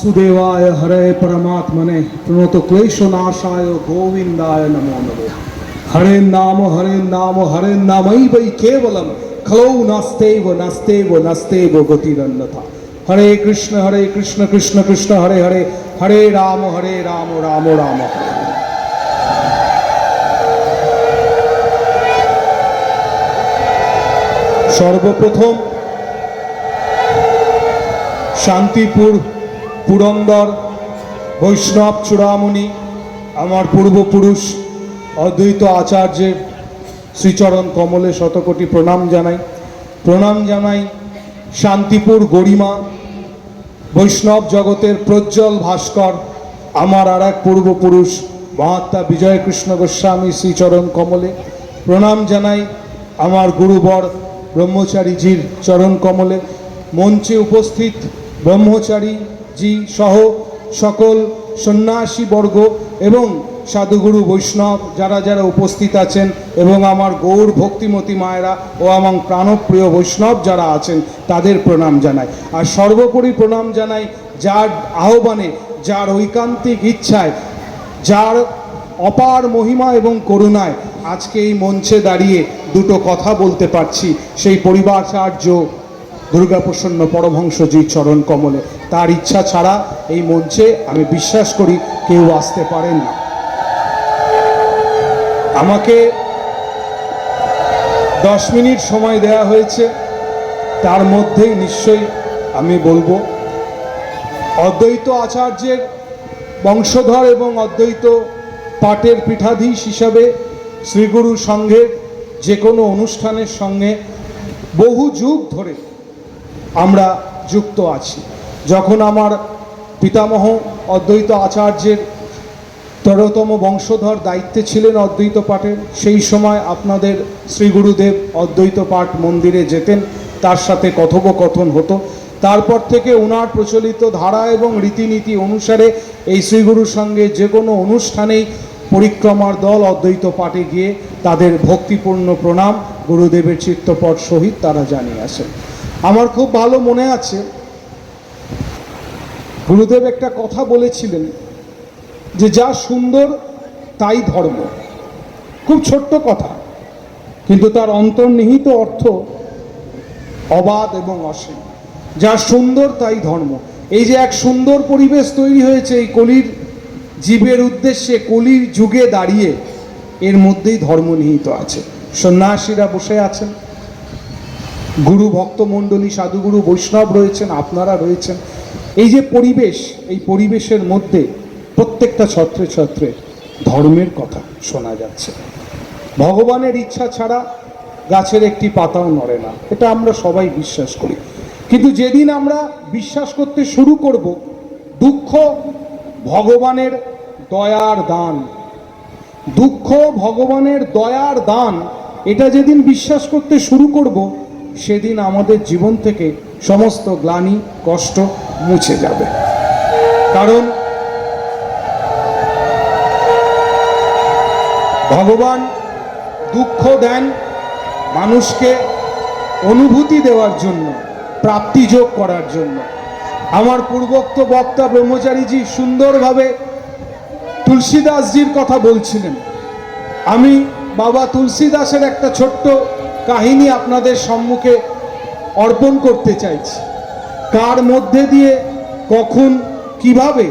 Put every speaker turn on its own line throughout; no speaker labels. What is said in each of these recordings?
वासुदेवाय हरे परमात्मने प्रणोत क्लेशनाशाय गोविंदाय नमो नमो हरे नाम हरे नाम हरे नामई वै केवलम खलौ नास्तेव नास्तेव नास्तेव गतिरन्यथा हरे कृष्ण हरे कृष्ण कृष्ण कृष्ण हरे हरे हरे राम हरे राम राम राम हरे हरे। সর্বপ্রথম শান্তিপুর পুরন্দর, বৈষ্ণব চূড়ামণি, আমার পূর্বপুরুষ, অদ্বৈত আচার্যের শ্রীচরণ কমলে শতকোটি প্রণাম জানাই। প্রণাম জানাই শান্তিপুর গরিমা, বৈষ্ণব জগতের প্রজ্জ্বল ভাস্কর, আমার আর এক পূর্বপুরুষ, মহাত্মা বিজয় কৃষ্ণ গোস্বামী শ্রীচরণ কমলে। প্রণাম জানাই আমার গুরুবর ব্রহ্মচারীজির চরণ কমলে। মঞ্চে উপস্থিত ব্রহ্মচারী জি সহ সকল সন্ন্যাসী বর্গ এবং সাধুগুরু বৈষ্ণব যারা যারা উপস্থিত আছেন এবং আমার গৌর ভক্তিমতী মায়েরা ও আমার প্রাণপ্রিয় বৈষ্ণব যারা আছেন, তাদের প্রণাম জানাই। আর সর্বোপরি প্রণাম জানাই যার আহ্বানে, যার ঐকান্তিক ইচ্ছায়, যার অপার মহিমা এবং করুণায় আজকে এই মঞ্চে দাঁড়িয়ে দুটো কথা বলতে পারছি। সেই পরিবারাচার্য দুর্গাপ্রসন্ন পরমহংসজির চরণ কমলে। তার ইচ্ছা ছাড়া এই মঞ্চে আমি বিশ্বাস করি কেউ আসতে পারেন না। আমাকে দশ মিনিট সময় দেয়া হয়েছে। তার মধ্যেই নিশ্চয়ই আমি বলব, অদ্বৈত আচার্যের বংশধর এবং অদ্বৈত পাটের পীঠাধীশ হিসাবে শ্রীগুরু সঙ্ঘের যে কোনো অনুষ্ঠানের সঙ্গে বহু যুগ ধরে আমরা যুক্ত আছি। যখন আমার পিতামহ অদ্বৈত আচার্যের তেরোতম বংশধর দায়িত্বে ছিলেন অদ্বৈত পাঠের, সেই সময় আপনাদের শ্রী গুরুদেব অদ্বৈত পাঠ মন্দিরে যেতেন, তার সাথে কথোপকথন হতো। তারপর থেকে ওনার প্রচলিত ধারা এবং রীতিনীতি অনুসারে এই শ্রীগুরুর সঙ্গে যে কোনো অনুষ্ঠানেই পরিক্রমার দল অদ্বৈত পাঠে গিয়ে তাদের ভক্তিপূর্ণ প্রণাম, গুরুদেবের চিত্তপট সহিত তারা জানিয়ে আসেন। আমার খুব ভালো মনে আছে। গুরুদেব একটা কথা বলেছিলেন যে, যা সুন্দর, তাই ধর্ম। খুব ছোট্ট কথা। কিন্তু তার অন্তর্নিহিত অর্থ অবাধ এবং অসীম। যা সুন্দর, তাই ধর্ম। এই যে এক সুন্দর পরিবেশ তৈরি হয়েছে এই কলির জীবের উদ্দেশ্যে, কলির যুগে দাঁড়িয়ে এর মধ্যেই ধর্ম নিহিত আছে। সন্ন্যাসীরা বসে আছেন। গুরু ভক্তমণ্ডলী সাধুগুরু বৈষ্ণব রয়েছেন, আপনারা রয়েছেন। এই যে পরিবেশ, এই পরিবেশের মধ্যে প্রত্যেকটা ছত্রে ছত্রে ধর্মের কথা শোনা যাচ্ছে। ভগবানের ইচ্ছা ছাড়া গাছের একটি পাতাও নড়ে না, এটা আমরা সবাই বিশ্বাস করি। কিন্তু যেদিন আমরা বিশ্বাস করতে শুরু করব, দুঃখ ভগবানের দয়ার দান। দুঃখ ভগবানের দয়ার দান, এটা যেদিন বিশ্বাস করতে শুরু করব সেদিন আমাদের জীবন থেকে সমস্ত গ্লানি, কষ্ট মুছে যাবে। কারণ ভগবান দুঃখ দেন মানুষকে অনুভূতি দেওয়ার জন্য, প্রাপ্তি যোগ করার জন্য। আমার পূর্বোক্ত বক্তা ব্রহ্মচারীজি সুন্দরভাবে তুলসীদাসজির কথা বলছিলেন। আমি বাবা তুলসীদাসের একটা ছোট্ট কাহিনী আপনাদের সম্মুখে অর্পণ করতে চাইছি। কার মধ্যে দিয়ে, কখন, কীভাবে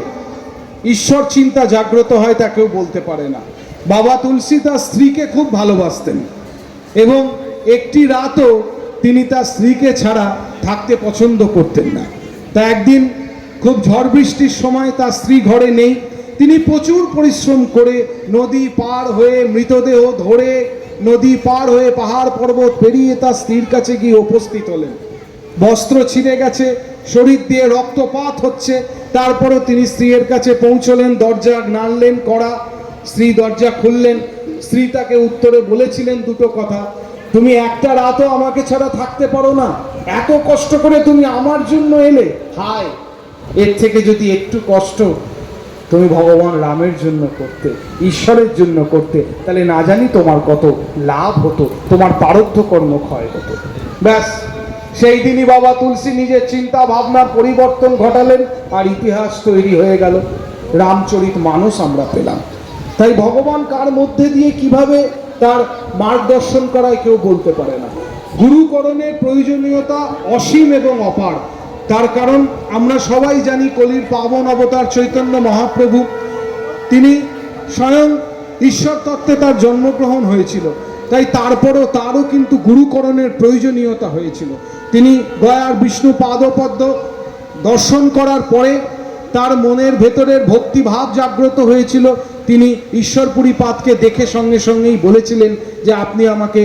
ঈশ্বর চিন্তা জাগ্রত হয় তা কেউ বলতে পারে না। বাবা তুলসী তার স্ত্রীকে খুব ভালোবাসতেন এবং একটি রাতও তিনি তার স্ত্রীকে ছাড়া থাকতে পছন্দ করতেন না। তা একদিন খুব ঝড় বৃষ্টির সময় তার স্ত্রী ঘরে নেই। তিনি প্রচুর পরিশ্রম করে নদী পার হয়ে মৃতদেহ ধরে নদী পার হয়ে পাহাড় পর্বত পেরিয়ে তার স্ত্রীর কাছে গিয়ে উপস্থিত হলেন। বস্ত্র ছিঁড়ে গেছে, শরীর দিয়ে রক্তপাত হচ্ছে। তারপরও তিনি স্ত্রীর কাছে পৌঁছলেন, দরজা নাড়লেন কড়া। স্ত্রী দরজা খুললেন। স্ত্রী তাকে উত্তরে বলেছিলেন দুটো কথা, তুমি একটা রাতও আমাকে ছাড়া থাকতে পারো না। এত কষ্ট করে তুমি আমার জন্য এলে? হায়, এর থেকে যদি একটু কষ্ট তুমি ভগবান রামের জন্য করতে, ঈশ্বরের জন্য করতে, তাহলে না জানি তোমার কত লাভ হতো, তোমার পারদ্ধ কর্ম ক্ষয় হতো। ব্যাস, সেই দিনই বাবা তুলসী নিজের চিন্তা ভাবনার পরিবর্তন ঘটালেন আর ইতিহাস তৈরি হয়ে গেল, রামচরিত মানুষ আমরা পেলাম। তাই ভগবান কার মধ্যে দিয়ে কীভাবে তার মার্গদর্শন করায় কেউ বলতে পারে না। গুরুকরণের প্রয়োজনীয়তা অসীম এবং অপার। তার কারণ আমরা সবাই জানি কলির পাবন অবতার চৈতন্য মহাপ্রভু। তিনি স্বয়ং ঈশ্বর তত্ত্বে তার জন্মগ্রহণ হয়েছিল। তাই তারপরও তারও কিন্তু গুরুকরণের প্রয়োজনীয়তা হয়েছিল। তিনি গয়ার বিষ্ণু পাদপদ্ম দর্শন করার পরে তার মনের ভেতরের ভক্তিভাব জাগ্রত হয়েছিল। তিনি ঈশ্বরপুরী পাদকে দেখে সঙ্গে সঙ্গেই বলেছিলেন যে, আপনি আমাকে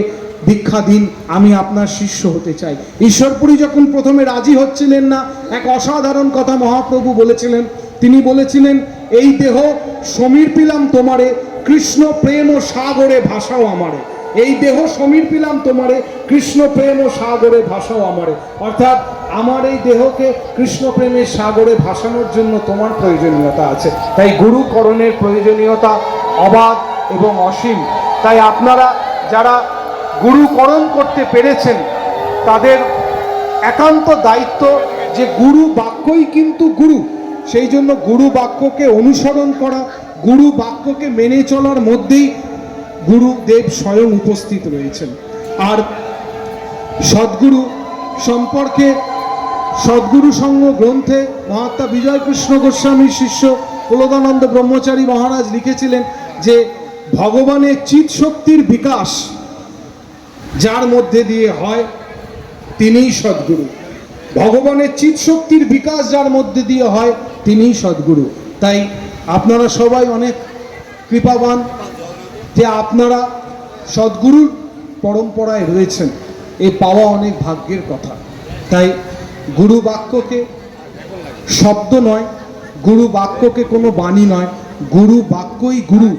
ভিক্ষা দিন আমি আপনার শিষ্য হতে চাই। ঈশ্বরপুরী যখন প্রথমে রাজি হচ্ছিলেন না, এক অসাধারণ কথা মহাপ্রভু বলেছিলেন। তিনি বলেছিলেন, এই দেহ সমীর পিলাম তোমারে, কৃষ্ণ প্রেম ও সাগরে ভাষাও আমারে। এই দেহ সমীর পিলাম তোমারে, কৃষ্ণ প্রেম ও সাগরে ভাষাও আমারে। অর্থাৎ আমার এই দেহকে কৃষ্ণ প্রেমের সাগরে ভাসানোর জন্য তোমার প্রয়োজনীয়তা আছে। তাই গুরুকরণের প্রয়োজনীয়তা অবাধ এবং অসীম। তাই আপনারা যারা গুরুকরণ করতে পেরেছেন, তাদের একান্ত দায়িত্ব যে গুরু বাক্যই কিন্তু গুরু। সেই জন্য গুরু বাক্যকে অনুসরণ করা, গুরু বাক্যকে মেনে চলার মধ্যেই গুরুদেব স্বয়ং উপস্থিত রয়েছেন। আর সদ্গুরু সম্পর্কে সদ্গুরু সঙ্গ গ্রন্থে মহাত্মা বিজয় কৃষ্ণ গোস্বামীর শিষ্য প্রলদানন্দ ব্রহ্মচারী মহারাজ লিখেছিলেন যে, ভগবানের চিৎ শক্তির বিকাশ যার মধ্যে দিয়ে হয় তিনিই সদ্গুরু। ভগবানের চিৎ শক্তির বিকাশ যার মধ্যে দিয়ে হয় তিনিই সদ্গুরু। তাই আপনারা সবাই অনেক কৃপাবান যে আপনারা সদ্গুরুর পরম্পরায় রয়েছেন। এ পাওয়া অনেক ভাগ্যের কথা। তাই গুরু বাক্যকে শব্দ নয়, গুরু বাক্যকে কোনো বাণী নয়, গুরু বাক্যই গুরু।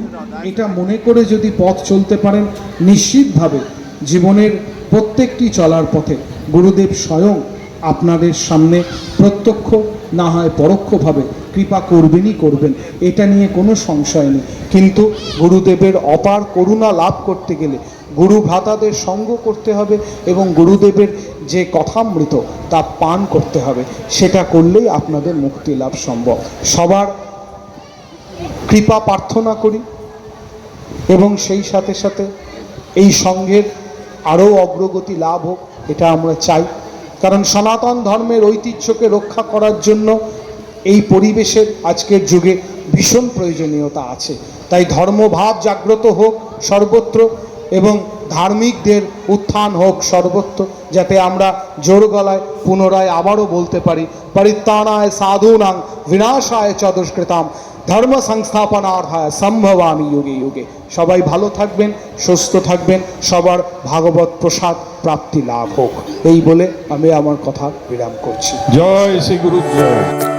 এটা মনে করে যদি পথ চলতে পারেন, নিশ্চিতভাবে জীবনের প্রত্যেকটি চলার পথে গুরুদেব স্বয়ং আপনাদের সামনে প্রত্যক্ষ, না হয় পরোক্ষভাবে কৃপা করবেনই করবেন। এটা নিয়ে কোনো সংশয় নেই। কিন্তু গুরুদেবের অপার করুণা লাভ করতে গেলে গুরু ভ্রাতাদের সঙ্গ করতে হবে এবং গুরুদেবের যে কথামৃত তা পান করতে হবে। সেটা করলেই আপনাদের মুক্তি লাভ সম্ভব। সবার কৃপা প্রার্থনা করি এবং সেই সাথে সাথে এই সঙ্ঘের আরও অগ্রগতি লাভ হোক, এটা আমরা চাই। কারণ সনাতন ধর্মের ঐতিহ্যকে রক্ষা করার জন্য এই পরিবেশের আজকের যুগে ভীষণ প্রয়োজনীয়তা আছে। তাই ধর্মভাব জাগ্রত হোক সর্বত্র এবং ধার্মিকদের উত্থান হোক সর্বত্র, যাতে আমরা জোর গলায় পুনরায় আবারও বলতে পারি, পরিত্রাণায় সাধুনাং, বিনাশায় চ দুষ্কৃতাম হয় সম্ভব আমি যুগে যুগে। সবাই ভালো থাকবেন, সুস্থ থাকবেন, সবার ভাগবত প্রসাদ প্রাপ্তি লাভ হোক। এই বলে আমি আমার কথা বিরাম করছি।
জয় শ্রী গুরু জয়